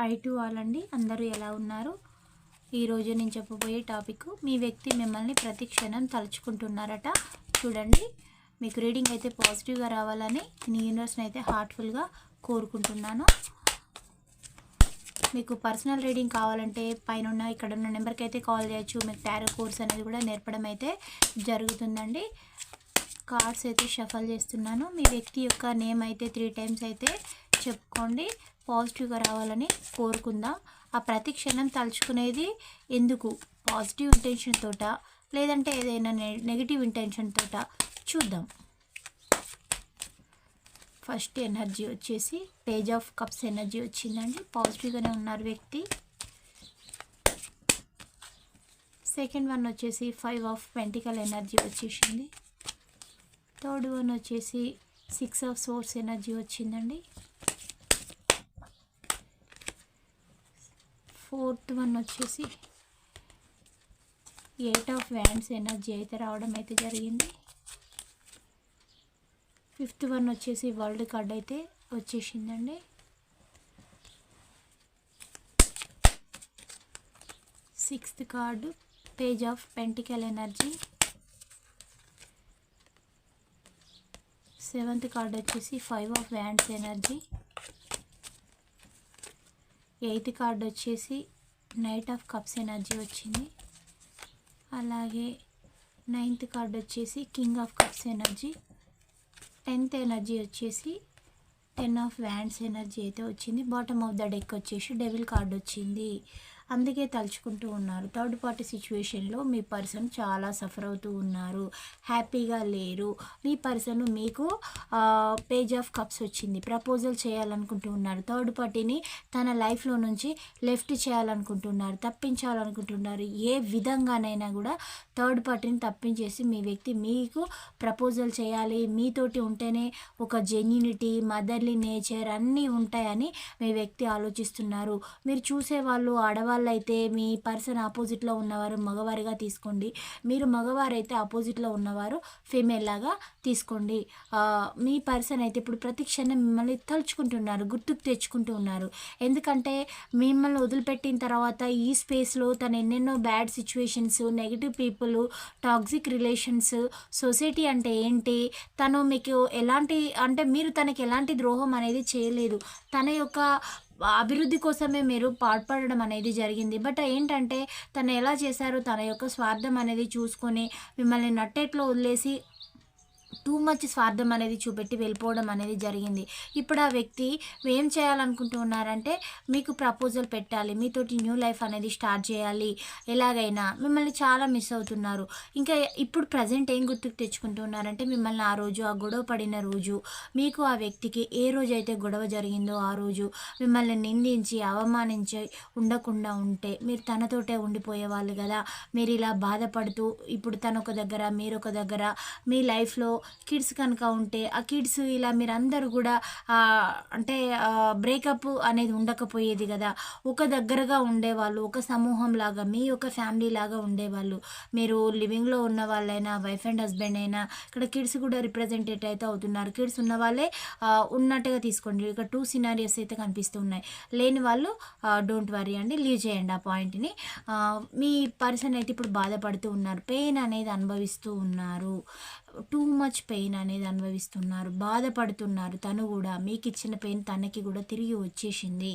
I to all అండి అందరూ ఎలా ఉన్నారు? ఈరోజు నేను చెప్పబోయే టాపిక్ మీ వ్యక్తి మిమ్మల్ని ప్రతి క్షణం తలుచుకుంటున్నారట. చూడండి మీకు రీడింగ్ అయితే పాజిటివ్గా రావాలని నేను యూనివర్స్ని అయితే హార్ట్ఫుల్గా కోరుకుంటున్నాను. మీకు పర్సనల్ రీడింగ్ కావాలంటే పైన ఉన్న ఇక్కడ ఉన్న నెంబర్కి అయితే కాల్ చేయొచ్చు. మీకు టారో కోర్స్ అనేది కూడా నేర్పడం అయితే జరుగుతుందండి. కార్డ్స్ అయితే షఫల్ చేస్తున్నాను. మీ వ్యక్తి యొక్క నేమ్ అయితే త్రీ టైమ్స్ అయితే చెప్పుకోండి. పాజిటివ్గా రావాలని కోరుకుందాం. ఆ ప్రతి క్షణం తలుచుకునేది ఎందుకు? పాజిటివ్ ఇంటెన్షన్ తోట? లేదంటే ఏదైనా నెగిటివ్ ఇంటెన్షన్ తోట? చూద్దాం. ఫస్ట్ ఎనర్జీ వచ్చేసి పేజ్ ఆఫ్ కప్స్ ఎనర్జీ వచ్చిందండి. పాజిటివ్గానే ఉన్నారు వ్యక్తి. సెకండ్ వన్ వచ్చేసి ఫైవ్ ఆఫ్ పెంటికల్ ఎనర్జీ వచ్చేసింది. థర్డ్ వన్ వచ్చేసి సిక్స్ ఆఫ్ సోర్స్ ఎనర్జీ వచ్చిందండి. ఫోర్త్ వన్ వచ్చేసి ఎయిట్ ఆఫ్ వ్యాండ్స్ ఎనర్జీ అయితే రావడం అయితే జరిగింది. ఫిఫ్త్ వన్ వచ్చేసి వరల్డ్ కార్డ్ అయితే వచ్చేసిందండి. Sixth card page of pentacle energy. Seventh card వచ్చేసి five of wands energy. Eighth card వచ్చేసి నైట్ ఆఫ్ కప్స్ ఎనర్జీ వచ్చింది. అలాగే నైన్త్ కార్డ్ వచ్చేసి king of cups energy. Tenth energy వచ్చేసి టెన్ ఆఫ్ వ్యాండ్స్ ఎనర్జీ అయితే వచ్చింది. బాటమ్ ఆఫ్ ద డెక్ వచ్చేసి devil card వచ్చింది. అందుకే తలుచుకుంటూ ఉన్నారు. థర్డ్ పార్టీ సిచ్యువేషన్లో మీ పర్సన్ చాలా సఫర్ అవుతూ ఉన్నారు. హ్యాపీగా లేరు. మీ పర్సన్ మీకు పేజ్ ఆఫ్ కప్స్ వచ్చింది. ప్రపోజల్ చేయాలనుకుంటూ ఉన్నారు. థర్డ్ పార్టీని తన లైఫ్లో నుంచి లెఫ్ట్ చేయాలనుకుంటున్నారు. తప్పించాలనుకుంటున్నారు. ఏ విధంగానైనా కూడా థర్డ్ పార్టీని తప్పించేసి మీ వ్యక్తి మీకు ప్రపోజల్ చేయాలి. మీతోటి ఉంటేనే ఒక జెన్యునిటీ మదర్లీ నేచర్ అన్నీ ఉంటాయని మీ వ్యక్తి ఆలోచిస్తున్నారు. మీరు చూసేవాళ్ళు ఆడవాళ్ళు అయితే మీ పర్సన్ ఆపోజిట్లో ఉన్నవారు మగవారిగా తీసుకోండి. మీరు మగవారైతే ఆపోజిట్లో ఉన్నవారు ఫీమేల్ లాగా తీసుకోండి. మీ పర్సన్ అయితే ఇప్పుడు ప్రతి క్షణం మిమ్మల్ని తలుచుకుంటున్నారు గుర్తుకు తెచ్చుకుంటూ ఉన్నారు. ఎందుకంటే మిమ్మల్ని వదిలిపెట్టిన తర్వాత ఈ స్పేస్లో తను ఎన్నెన్నో bad situations negative people toxic relations society అంటే ఏంటి? తను మీకు ఎలాంటి అంటే మీరు తనకి ఎలాంటి ద్రోహం అనేది చేయలేదు. తన యొక్క అభివృద్ధి కోసమే మీరు పాల్పడడం అనేది జరిగింది. బట్ ఏంటంటే తను ఎలా చేశారో తన యొక్క స్వార్థం అనేది చూసుకొని మిమ్మల్ని నట్టేట్లో వదిలేసి టూ మచ్ స్వార్థం అనేది చూపెట్టి వెళ్ళిపోవడం అనేది జరిగింది. ఇప్పుడు ఆ వ్యక్తి ఏం చేయాలనుకుంటున్నారంటే మీకు ప్రపోజల్ పెట్టాలి మీతోటి న్యూ లైఫ్ అనేది స్టార్ట్ చేయాలి ఎలాగైనా. మిమ్మల్ని చాలా మిస్ అవుతున్నారు. ఇంకా ఇప్పుడు ప్రజెంట్ ఏం గుర్తుకు తెచ్చుకుంటున్నారంటే మిమ్మల్ని ఆ రోజు ఆ గొడవ పడిన రోజు మీకు ఆ వ్యక్తికి ఏ రోజు అయితే గొడవ జరిగిందో ఆ రోజు మిమ్మల్ని నిందించి అవమానించి ఉండకుండా ఉంటే మీరు తనతోటే ఉండిపోయేవాళ్ళు కదా. మీరు ఇలా బాధపడుతూ ఇప్పుడు తనొక ఒక దగ్గర మీరొక దగ్గర మీ లైఫ్లో కిడ్స్ కనుక ఉంటే ఆ కిడ్స్ ఇలా మీరందరూ కూడా అంటే బ్రేకప్ అనేది ఉండకపోయేది కదా. ఒక దగ్గరగా ఉండేవాళ్ళు ఒక సమూహం లాగా మీ ఒక ఫ్యామిలీ లాగా ఉండేవాళ్ళు. మీరు లివింగ్లో ఉన్న వాళ్ళైనా వైఫ్ అండ్ హస్బెండ్ అయినా ఇక్కడ కిడ్స్ కూడా రిప్రజెంటేట్ అయితే అవుతున్నారు. కిడ్స్ ఉన్న వాళ్ళే ఉన్నట్టుగా తీసుకోండి. ఇక టూ సినారియస్ అయితే కనిపిస్తున్నాయి లేని వాళ్ళు డోంట్ వరీ అండి లీవ్ చేయండి ఆ పాయింట్ని మీ పర్సన్ అయితే ఇప్పుడు బాధపడుతూ ఉన్నారు. పెయిన్ అనేది అనుభవిస్తూ ఉన్నారు. టూ మచ్ పెయిన్ అనేది అనుభవిస్తున్నారు. బాధపడుతున్నారు. తను కూడా మీకు ఇచ్చిన పెయిన్ తనకి కూడా తిరిగి వచ్చేసింది.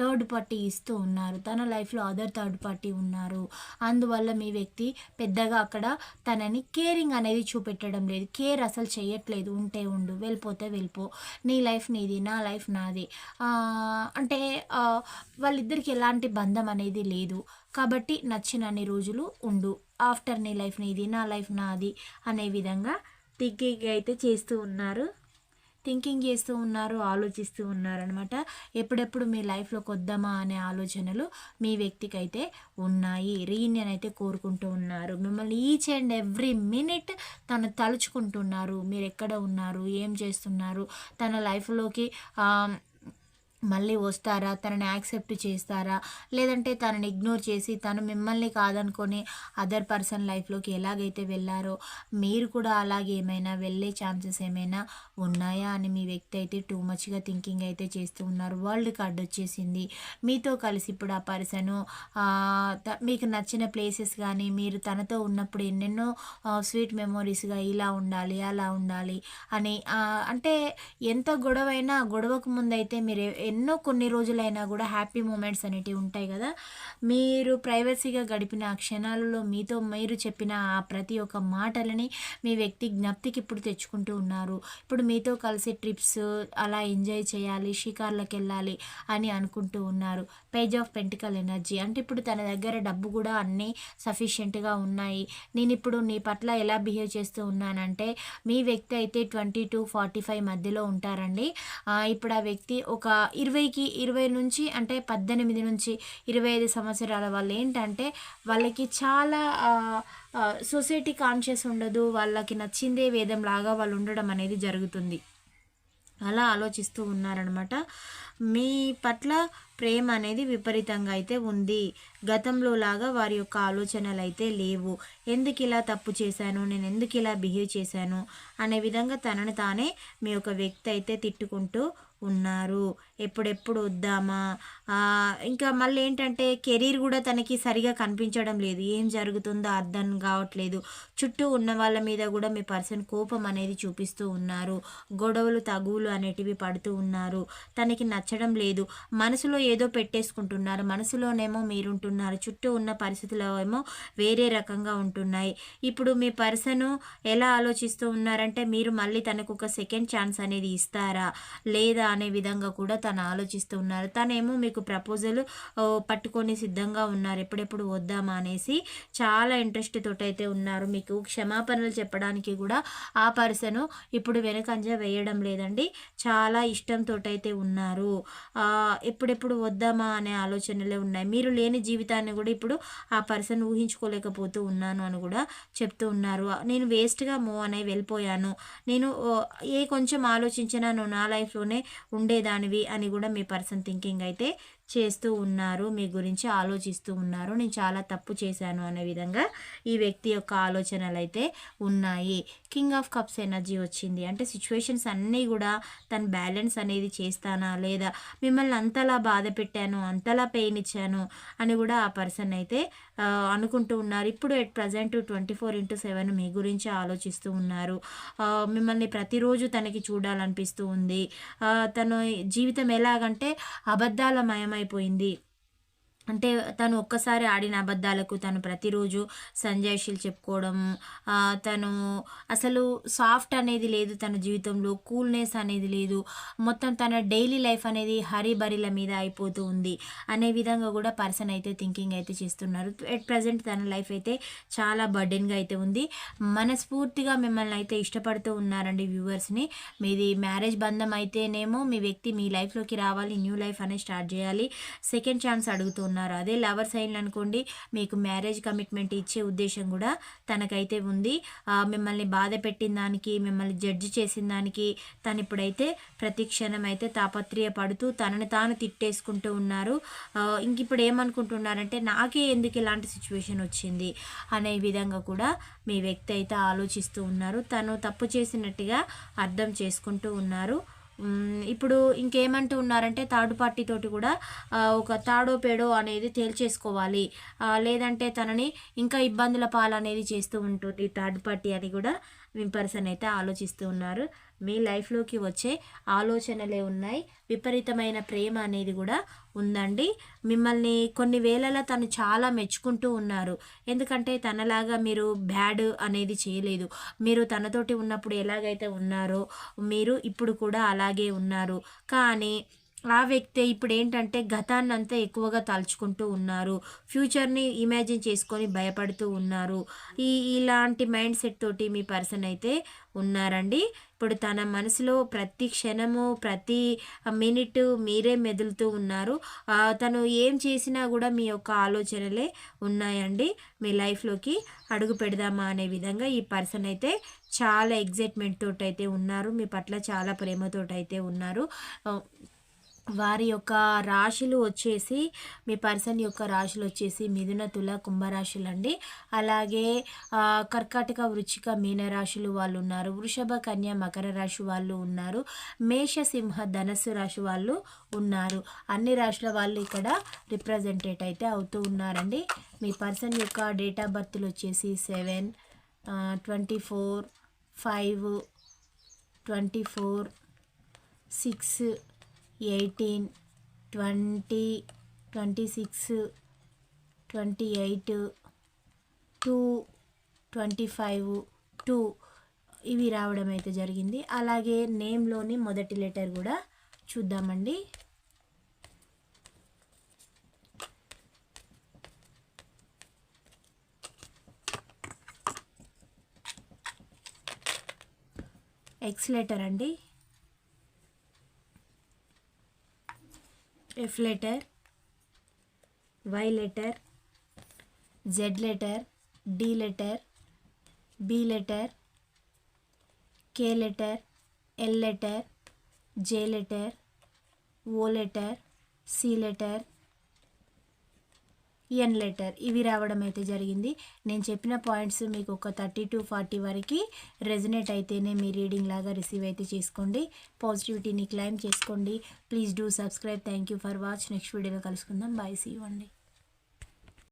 థర్డ్ పార్టీ ఇస్తూ ఉన్నారు. తన లైఫ్లో అదర్ థర్డ్ పార్టీ ఉన్నారు. అందువల్ల మీ వ్యక్తి పెద్దగా అక్కడ తనని కేరింగ్ అనేది చూపెట్టడం లేదు. కేర్ అసలు చేయట్లేదు. ఉంటే ఉండు వెళ్ళిపోతే వెళ్ళిపో. నీ లైఫ్ నీది నా లైఫ్ నాది. అంటే వాళ్ళిద్దరికి ఎలాంటి బంధం అనేది లేదు. కాబట్టి నచ్చినన్ని రోజులు ఉండు. ఆఫ్టర్ నీ లైఫ్ నీది నా లైఫ్ నాది అనే విధంగా థింకింగ్ అయితే చేస్తూ ఉన్నారు. థింకింగ్ చేస్తూ ఉన్నారు ఆలోచిస్తూ ఉన్నారనమాట ఎప్పుడెప్పుడు మీ లైఫ్లోకి వద్దామా అనే ఆలోచనలు మీ వ్యక్తికి అయితే ఉన్నాయి. రీయూనియన్ అయితే కోరుకుంటూ ఉన్నారు. మిమ్మల్ని ఈచ్ అండ్ ఎవ్రీ మినిట్ తను తలుచుకుంటున్నారు. మీరు ఎక్కడ ఉన్నారు? ఏం చేస్తున్నారు? తన లైఫ్లోకి మళ్ళీ వస్తారా? తనని యాక్సెప్ట్ చేస్తారా? లేదంటే తనని ఇగ్నోర్ చేసి తను మిమ్మల్ని కాదనుకొని అదర్ పర్సన్ లైఫ్లోకి ఎలాగైతే వెళ్ళారో మీరు కూడా అలాగే ఏమైనా వెళ్ళే ఛాన్సెస్ ఏమైనా ఉన్నాయా అని మీ వ్యక్తి అయితే టూ మచ్గా థింకింగ్ అయితే చేస్తూ ఉన్నారు. వరల్డ్ కార్డ్ వచ్చేసింది. మీతో కలిసి ఇప్పుడు ఆ పర్సను మీకు నచ్చిన ప్లేసెస్ కానీ మీరు తనతో ఉన్నప్పుడు ఎన్నెన్నో స్వీట్ మెమోరీస్గా ఇలా ఉండాలి అలా ఉండాలి అని అంటే ఎంత గొడవైనా గొడవకు ముందైతే మీరు ఎన్నో కొన్ని రోజులైనా కూడా హ్యాపీ మూమెంట్స్ అనేటివి ఉంటాయి కదా. మీరు ప్రైవసీగా గడిపిన ఆ క్షణాలలో మీతో మీరు చెప్పిన ఆ ప్రతి ఒక్క మాటలని మీ వ్యక్తి జ్ఞప్తికి ఇప్పుడు తెచ్చుకుంటూ ఉన్నారు. ఇప్పుడు మీతో కలిసి ట్రిప్స్ అలా ఎంజాయ్ చేయాలి షికార్లకు వెళ్ళాలి అని అనుకుంటూ ఉన్నారు. Page of pentacle energy. అంటే ఇప్పుడు తన దగ్గర డబ్బు కూడా అన్నీ సఫిషియెంట్గా ఉన్నాయి. నేను ఇప్పుడు నీ పట్ల ఎలా బిహేవ్ చేస్తూ ఉన్నానంటే మీ వ్యక్తి అయితే ట్వంటీ టు ఫార్టీ ఫైవ్ మధ్యలో ఉంటారండి. ఇప్పుడు ఆ వ్యక్తి ఒక ఇరవైకి ఇరవై నుంచి అంటే పద్దెనిమిది నుంచి ఇరవై ఐదు సంవత్సరాల వాళ్ళు ఏంటంటే వాళ్ళకి చాలా సొసైటీ కాన్షియస్ ఉండదు వాళ్ళకి నచ్చిందే వేదం లాగా వాళ్ళు ఉండడం అనేది జరుగుతుంది. అలా ఆలోచిస్తూ ఉన్నారనమాట. మీ పట్ల ప్రేమ అనేది విపరీతంగా అయితే ఉంది. గతంలో లాగా వారి యొక్క ఆలోచనలు అయితే లేవు. ఎందుకు ఇలా తప్పు చేశాను? నేను ఎందుకు ఇలా బిహేవ్ చేశాను? అనే విధంగా తనని తానే మీ యొక్క వ్యక్తి అయితే తిట్టుకుంటూ ఉన్నారు. ఎప్పుడెప్పుడు వద్దామా? ఇంకా మళ్ళీ ఏంటంటే కెరీర్ కూడా తనకి సరిగా కనిపించడం లేదు. ఏం జరుగుతుందో అర్థం కావట్లేదు. చుట్టూ ఉన్న వాళ్ళ మీద కూడా మీ పర్సన్ కోపం అనేది చూపిస్తూ ఉన్నారు. గొడవలు తగువులు అనేటివి పడుతూ ఉన్నారు. తనకి నచ్చడం లేదు. మనసులో ఏదో పెట్టేసుకుంటున్నారు. మనసులోనేమో మీరుంటున్నారు. చుట్టూ ఉన్న పరిస్థితులు ఏమో వేరే రకంగా ఉంటున్నాయి. ఇప్పుడు మీ పర్సన్ ఎలా ఆలోచిస్తూ ఉన్నారంటే మీరు మళ్ళీ తనకు ఒక సెకండ్ ఛాన్స్ అనేది ఇస్తారా? లేదా అనే విధంగా కూడా తను ఆలోచిస్తూ ఉన్నారు. తనేమో మీకు ప్రపోజల్ పట్టుకొని సిద్ధంగా ఉన్నారు. ఎప్పుడెప్పుడు వద్దామా అనేసి చాలా ఇంట్రెస్ట్ తోటైతే ఉన్నారు. మీకు క్షమాపణలు చెప్పడానికి కూడా ఆ పర్సన్ ఇప్పుడు వెనకంజ వేయడం లేదండి. చాలా ఇష్టంతో అయితే ఉన్నారు. ఎప్పుడెప్పుడు వద్దామా అనే ఆలోచనలే ఉన్నాయి. మీరు లేని జీవితాన్ని కూడా ఇప్పుడు ఆ పర్సన్ ఊహించుకోలేకపోతూ ఉన్నాను అని కూడా చెప్తూ ఉన్నారు. నేను వేస్ట్గా మూవ్ అనే వెళ్ళిపోయాను. నేను ఏ కొంచెం ఆలోచించినా నువ్వు నా లైఫ్లోనే ఉండేదానివి అని కూడా మీ పర్సన్ థింకింగ్ అయితే చేస్తూ ఉన్నారు మీ గురించి ఆలోచిస్తూ ఉన్నారు నేను చాలా తప్పు చేశాను అనే విధంగా ఈ వ్యక్తి యొక్క ఆలోచనలు అయితే ఉన్నాయి. కింగ్ ఆఫ్ కప్స్ ఎనర్జీ వచ్చింది. అంటే సిచ్యువేషన్స్ అన్నీ కూడా తన బ్యాలెన్స్ అనేది చేస్తానా? లేదా మిమ్మల్ని అంతలా బాధ పెట్టాను అంతలా పెయిన్ ఇచ్చాను అని కూడా ఆ పర్సన్ అయితే అనుకుంటూ ఉన్నారు. ఇప్పుడు at present twenty four into seven మీ గురించి ఆలోచిస్తూ ఉన్నారు. మిమ్మల్ని ప్రతిరోజు తనకి చూడాలనిపిస్తూ ఉంది. తను జీవితం ఎలాగంటే అబద్ధాలమయమైపోయింది అంటే తను ఒక్కసారి ఆడిన అబద్ధాలకు తను ప్రతిరోజు సంజాయిషీలు చెప్పుకోవడం తను అసలు సాఫ్ట్ అనేది లేదు తన జీవితంలో కూల్నెస్ అనేది లేదు. మొత్తం తన డైలీ లైఫ్ అనేది హరిబరిల మీద అయిపోతూ ఉంది అనే విధంగా కూడా పర్సన్ అయితే థింకింగ్ అయితే చేస్తున్నారు. ఎట్ ప్రజెంట్ తన లైఫ్ అయితే చాలా బర్డెన్గా అయితే ఉంది. మనస్ఫూర్తిగా మిమ్మల్ని అయితే ఇష్టపడుతూ ఉన్నారండి వ్యూవర్స్ని. మీది మ్యారేజ్ బంధం అయితేనేమో మీ వ్యక్తి మీ లైఫ్లోకి రావాలి న్యూ లైఫ్ అనేది స్టార్ట్ చేయాలి. సెకండ్ ఛాన్స్ అడుగుతున్నారు ఉన్నారు అదే లవర్ సైన్లు అనుకోండి మీకు మ్యారేజ్ కమిట్మెంట్ ఇచ్చే ఉద్దేశం కూడా తనకైతే ఉంది. మిమ్మల్ని బాధ పెట్టిన దానికి మిమ్మల్ని జడ్జి చేసిన దానికి తను ఇప్పుడైతే ప్రతి క్షణం అయితే తాపత్రయపడుతూ తనని తాను తిట్టేసుకుంటూ ఉన్నారు. ఇంక ఇప్పుడు ఏమనుకుంటున్నారంటే నాకే ఎందుకు ఇలాంటి సిచ్యువేషన్ వచ్చింది అనే విధంగా కూడా మీ వ్యక్తి అయితే ఆలోచిస్తూ ఉన్నారు. తను తప్పు చేసినట్టుగా అర్థం చేసుకుంటూ ఉన్నారు. ఇప్పుడు ఇంకేమంటూ ఉన్నారంటే థర్డ్ పార్టీ తోటి కూడా ఒక తాడో పేడో అనేది తేల్చేసుకోవాలి. లేదంటే తనని ఇంకా ఇబ్బందుల పాలు అనేది చేస్తూ ఉంటుంది థర్డ్ పార్టీ అని కూడా. పర్సన్ అయితే ఆలోచిస్తూ ఉన్నారు. మీ లైఫ్లోకి వచ్చే ఆలోచనలే ఉన్నాయి. విపరీతమైన ప్రేమ అనేది కూడా ఉందండి. మిమ్మల్ని కొన్ని వేళల తను చాలా మెచ్చుకుంటూ ఉన్నారు. ఎందుకంటే తనలాగా మీరు బ్యాడ్ అనేది చేయలేదు. మీరు తనతోటి ఉన్నప్పుడు ఎలాగైతే ఉన్నారో మీరు ఇప్పుడు కూడా అలాగే ఉన్నారు. కానీ ఆ వ్యక్తి ఇప్పుడు ఏంటంటే గతాన్ని అంతా ఎక్కువగా తలుచుకుంటూ ఉన్నారు. ఫ్యూచర్ని ఇమాజిన్ చేసుకొని భయపడుతూ ఉన్నారు. ఈ ఇలాంటి మైండ్ సెట్ తోటి మీ పర్సన్ అయితే ఉన్నారండి. ఇప్పుడు తన మనసులో ప్రతి క్షణము ప్రతి మినిట్ మీరే మెదులుతూ ఉన్నారు. తను ఏం చేసినా కూడా మీ యొక్క ఆలోచనలే ఉన్నాయండి. మీ లైఫ్లోకి అడుగు పెడదామా అనే విధంగా ఈ పర్సన్ అయితే చాలా ఎగ్జైట్మెంట్ తోటైతే అయితే ఉన్నారు. మీ పట్ల చాలా ప్రేమతోటైతే అయితే ఉన్నారు. వారి యొక్క రాశులు వచ్చేసి మీ పర్సన్ యొక్క రాశులు వచ్చేసి మిథున తుల కుంభరాశులు అండి అలాగే కర్కాటక వృచ్చిక మీన రాశులు వాళ్ళు ఉన్నారు. వృషభ కన్య మకర రాశి వాళ్ళు ఉన్నారు. మేషసింహ ధనస్సు రాశి వాళ్ళు ఉన్నారు. అన్ని రాశుల వాళ్ళు ఇక్కడ రిప్రజెంటేట్ అయితే అవుతూ ఉన్నారండి. మీ పర్సన్ యొక్క డేట్ ఆఫ్ బర్త్లు వచ్చేసి seven twenty four five twenty four six eighteen twenty twenty six twenty eight two twenty five two ఇవి రావడం అయితే జరిగింది. అలాగే నేమ్లోని మొదటి లెటర్ కూడా చూద్దామండి. ఎక్స్ లెటర్ అండి. F letter Y letter Z letter D letter B letter K letter L letter J letter O letter C letter N letter ఇవి రావడం అయితే జరిగింది. నేను చెప్పిన పాయింట్స్ మీకు ఒక థర్టీ టు ఫార్టీ వరకు రెజనేట్ అయితేనే మీ రీడింగ్ లాగా రిసీవ్ అయితే చేసుకోండి. పాజిటివిటీని క్లైమ్ చేసుకోండి. Please do subscribe. Thank you for watch. Next వీడియోలో కలుసుకుందాం. బాయ్. సీ అండి.